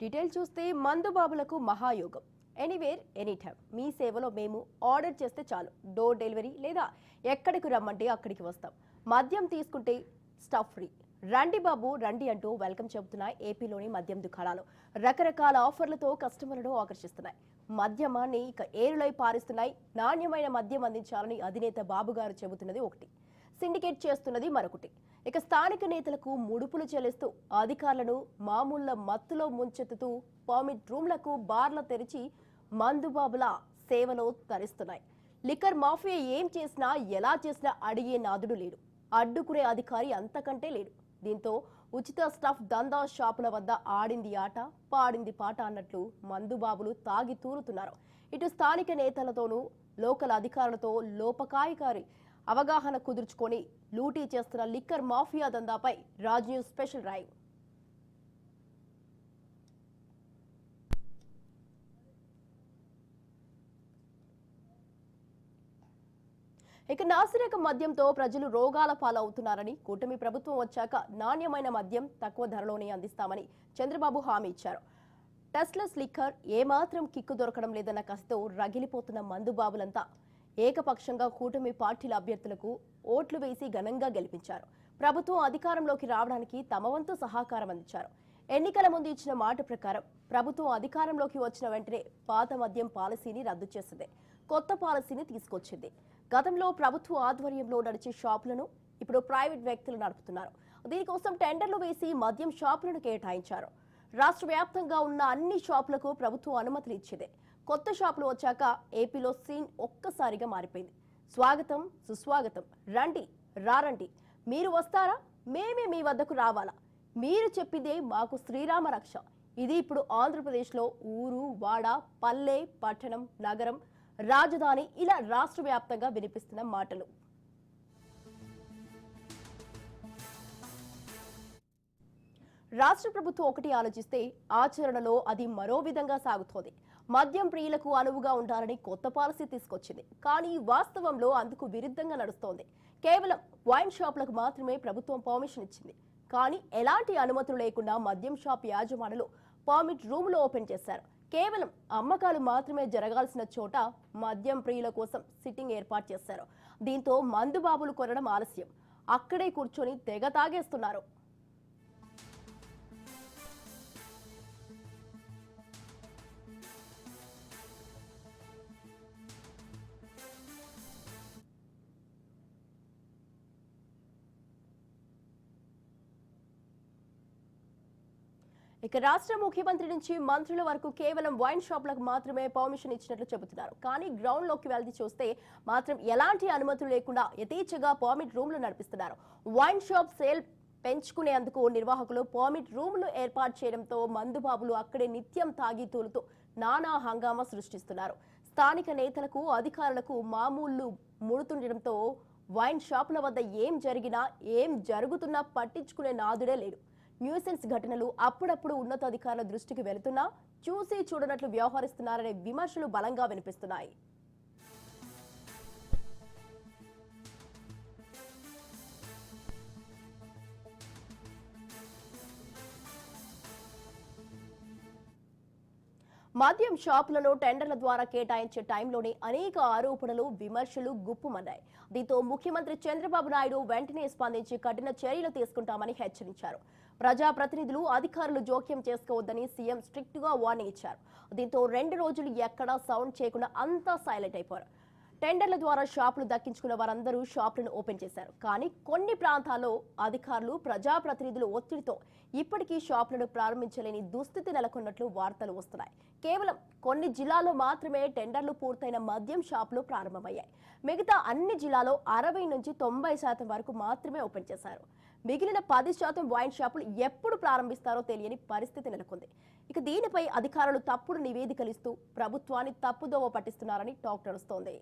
Detail చూస్తే మందుబాబులకు మహాయోగం. ఎనీవేర్ ఎనీ టైం మీ సేవలో మేము ఆర్డర్ చేస్తే చాలు. డోర్ డెలివరీ లేదా ఎక్కడికి రమ్మంటే అక్కడికి వస్తాం. మద్యం తీసుకుంటే స్టఫ్ ఫ్రీ రండి బాబు రండి అంటూ వెల్కమ్ చెబుతున్నాయి ఏపీలోని మద్యం దుకాణాలు. రకరకాల ఆఫర్లతో కస్టమర్లను ఆకర్షిస్తున్నాయి. మద్యమాన్ని ఇక ఏరులై పారిస్తున్నాయి. నాణ్యమైన మద్యం అందించాలని అధినేత బాబు గారు చెబుతున్నది ఒకటి. సిండికేట్ చేస్తున్నది మరొకటి. ఇక స్థానిక నేతలకు ముడుపులు చెల్లిస్తూ అధికారులను మామూళ్ళ మత్తులో ముంచెత్తుతూ పర్మిట్ రూమ్లకు బార్ల తెరిచి మందుబాబుల సేవలో తరిస్తున్నాయి. లిక్కర్ మాఫియా ఏం చేసినా ఎలా చేసినా అడిగే నాదుడు లేడు. అడ్డుకునే అధికారి అంతకంటే లేడు. దీంతో ఉచిత స్టఫ్ దందా షాపుల వద్ద ఆడింది ఆట పాడింది పాట అన్నట్లు మందుబాబులు తాగి తూరుతున్నారు. ఇటు స్థానిక నేతలతోనూ లోకల్ అధికారులతో లోపకాయకారి అవగాహన కుదుర్చుకొని లూటీ చేస్తున్న లిక్కర్ మాఫియా దందాపై రాజ్ న్యూస్ స్పెషల్ డ్రైవ్ ఇక నాసిరక మద్యంతో ప్రజలు రోగాల పాలవుతున్నారని కూటమి ప్రభుత్వం వచ్చాక నాణ్యమైన మద్యం తక్కువ ధరలోనే అందిస్తామని చంద్రబాబు హామీ ఇచ్చారు. టెస్లెస్ లిక్కర్ ఏమాత్రం కిక్కు దొరకడం లేదన్న కసితో రగిలిపోతున్న మందుబాబులంతా ఏకపక్షంగా కూటమి పార్టీల అభ్యర్థులకు ఓట్లు వేసి ఘనంగా గెలిపించారు. ప్రభుత్వం అధికారంలోకి రావడానికి తమ వంతు సహకారం అందించారు. ఎన్నికల ముందు ఇచ్చిన మాట ప్రకారం ప్రభుత్వం అధికారంలోకి వచ్చిన వెంటనే పాత మద్యం పాలసీని రద్దు చేసింది. కొత్త పాలసీని తీసుకొచ్చింది. గతంలో ప్రభుత్వ ఆధ్వర్యంలో నడిచే షాపులను ఇప్పుడు ప్రైవేట్ వ్యక్తులు నడుపుతున్నారు. దీనికోసం టెండర్లు వేసి మద్యం షాపులను కేటాయించారు. రాష్ట్ర వ్యాప్తంగా ఉన్న అన్ని షాపులకు ప్రభుత్వం అనుమతులు ఇచ్చింది. కొత్త షాపులు వచ్చాక ఏపీలో సీన్ ఒక్కసారిగా మారిపోయింది. స్వాగతం సుస్వాగతం. రండి రారండి. మీరు వస్తారా? మేమే మీ వద్దకు రావాలా? మీరు చెప్పిందే మాకు శ్రీరామ రక్ష. ఇది ఇప్పుడు ఆంధ్రప్రదేశ్లో ఊరు వాడ పల్లె పట్టణం నగరం రాజధాని ఇలా రాష్ట్ర వ్యాప్తంగా వినిపిస్తున్న మాటలు. రాష్ట్ర ప్రభుత్వం ఒకటి ఆలోచిస్తే ఆచరణలో అది మరో విధంగా సాగుతోంది. మద్యం ప్రియులకు అనువుగా ఉండాలని కొత్త పాలసీ తీసుకొచ్చింది. కానీ వాస్తవంలో అందుకు విరుద్ధంగా నడుస్తోంది. కేవలం వైన్ షాపులకు మాత్రమే ప్రభుత్వం పర్మిషన్ ఇచ్చింది. కానీ ఎలాంటి అనుమతులు లేకుండా మద్యం షాప్ యాజమానులు పర్మిట్ రూమ్లో ఓపెన్ చేశారు. కేవలం అమ్మకాలు మాత్రమే జరగాల్సిన చోట మద్యం ప్రియుల కోసం సిట్టింగ్ ఏర్పాటు చేశారు. దీంతో మందుబాబులు కొనడం ఆలస్యం. అక్కడే కూర్చొని తెగ తాగేస్తున్నారు. ఇక రాష్ట్ర ముఖ్యమంత్రి నుంచి మంత్రుల వరకు కేవలం వైన్ షాపులకు మాత్రమే పర్మిషన్ ఇచ్చినట్లు చెబుతున్నారు. కానీ గ్రౌండ్లోకి వెళ్తే చూస్తే మాత్రం ఎలాంటి అనుమతులు లేకుండా యథేచ్ఛగా పర్మిట్ రూమ్లు నడిపిస్తున్నారు. వైన్ షాప్ సేల్ పెంచుకునేందుకు నిర్వాహకులు పర్మిట్ రూమ్లు ఏర్పాటు చేయడంతో మందుబాబులు అక్కడే నిత్యం తాగి తూలుతూ నానా హంగామా సృష్టిస్తున్నారు. స్థానిక నేతలకు అధికారులకు మామూళ్ళు ముడుతుండటంతో వైన్ షాపుల వద్ద ఏం జరిగినా ఏం జరుగుతున్నా పట్టించుకునే నాదుడే లేడు. న్యూసెన్స్ ఘటనలు అప్పుడప్పుడు ఉన్నతాధికారుల దృష్టికి వెళుతున్నా చూసి చూడనట్లు వ్యవహరిస్తున్నారనే విమర్శలు బలంగా వినిపిస్తున్నాయి. మద్యం షాపులను టెండర్ల ద్వారా కేటాయించే టైంలోనే అనేక ఆరోపణలు విమర్శలు గుప్పుమన్నాయి దీంతో ముఖ్యమంత్రి చంద్రబాబు నాయుడు వెంటనే స్పందించి కఠిన చర్యలు తీసుకుంటామని హెచ్చరించారు. ప్రజాప్రతినిధులు అధికారులు జోక్యం చేసుకోవద్దని సీఎం స్ట్రిక్ట్గా వార్నింగ్ ఇచ్చారు. దీంతో రెండు రోజులు ఎక్కడా సౌండ్ చేయకుండా అంతా సైలెంట్ అయిపోయారు. టెండర్ల ద్వారా షాపులు దక్కించుకున్న వారందరూ షాపులను ఓపెన్ చేశారు. కానీ కొన్ని ప్రాంతాల్లో అధికారులు ప్రజాప్రతినిధుల ఒత్తిడితో ఇప్పటికీ షాపులను ప్రారంభించలేని దుస్థితి నెలకొన్నట్లు వార్తలు వస్తున్నాయి. కేవలం కొన్ని జిల్లాల్లో మాత్రమే టెండర్లు పూర్తయిన మద్యం షాపులు ప్రారంభమయ్యాయి. మిగతా అన్ని జిల్లాలో అరవై నుంచి తొంభై శాతం వరకు మాత్రమే ఓపెన్ చేశారు. మిగిలిన పది శాతం వైన్ షాపులు ఎప్పుడు ప్రారంభిస్తారో తెలియని పరిస్థితి నెలకొంది. ఇక దీనిపై అధికారులు తప్పుడు నివేదికలు ఇస్తూ ప్రభుత్వాన్ని తప్పుదోవ పట్టిస్తున్నారని టాక్ నడుస్తోంది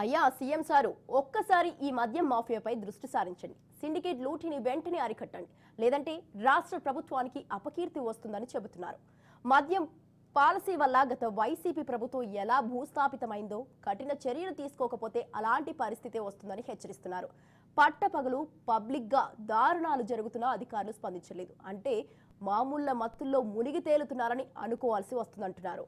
అయ్యా సీఎం సారు ఒక్కసారి ఈ మద్యం మాఫియాపై దృష్టి సారించండి. సిండికేట్ లూటీని వెంటనే అరికట్టండి. లేదంటే రాష్ట్ర ప్రభుత్వానికి అపకీర్తి వస్తుందని చెబుతున్నారు. మద్యం పాలసీ వల్ల గత వైసీపీ ప్రభుత్వం ఎలా భూస్థాపితమైందో కఠిన చర్యలు తీసుకోకపోతే అలాంటి పరిస్థితే వస్తుందని హెచ్చరిస్తున్నారు. పట్టపగలు పబ్లిక్గా దారుణాలు జరుగుతున్నా అధికారులు స్పందించలేదు. అంటే మామూళ్ళ మత్తుల్లో మునిగి తేలుతున్నారని అనుకోవాల్సి వస్తుందంటున్నారు.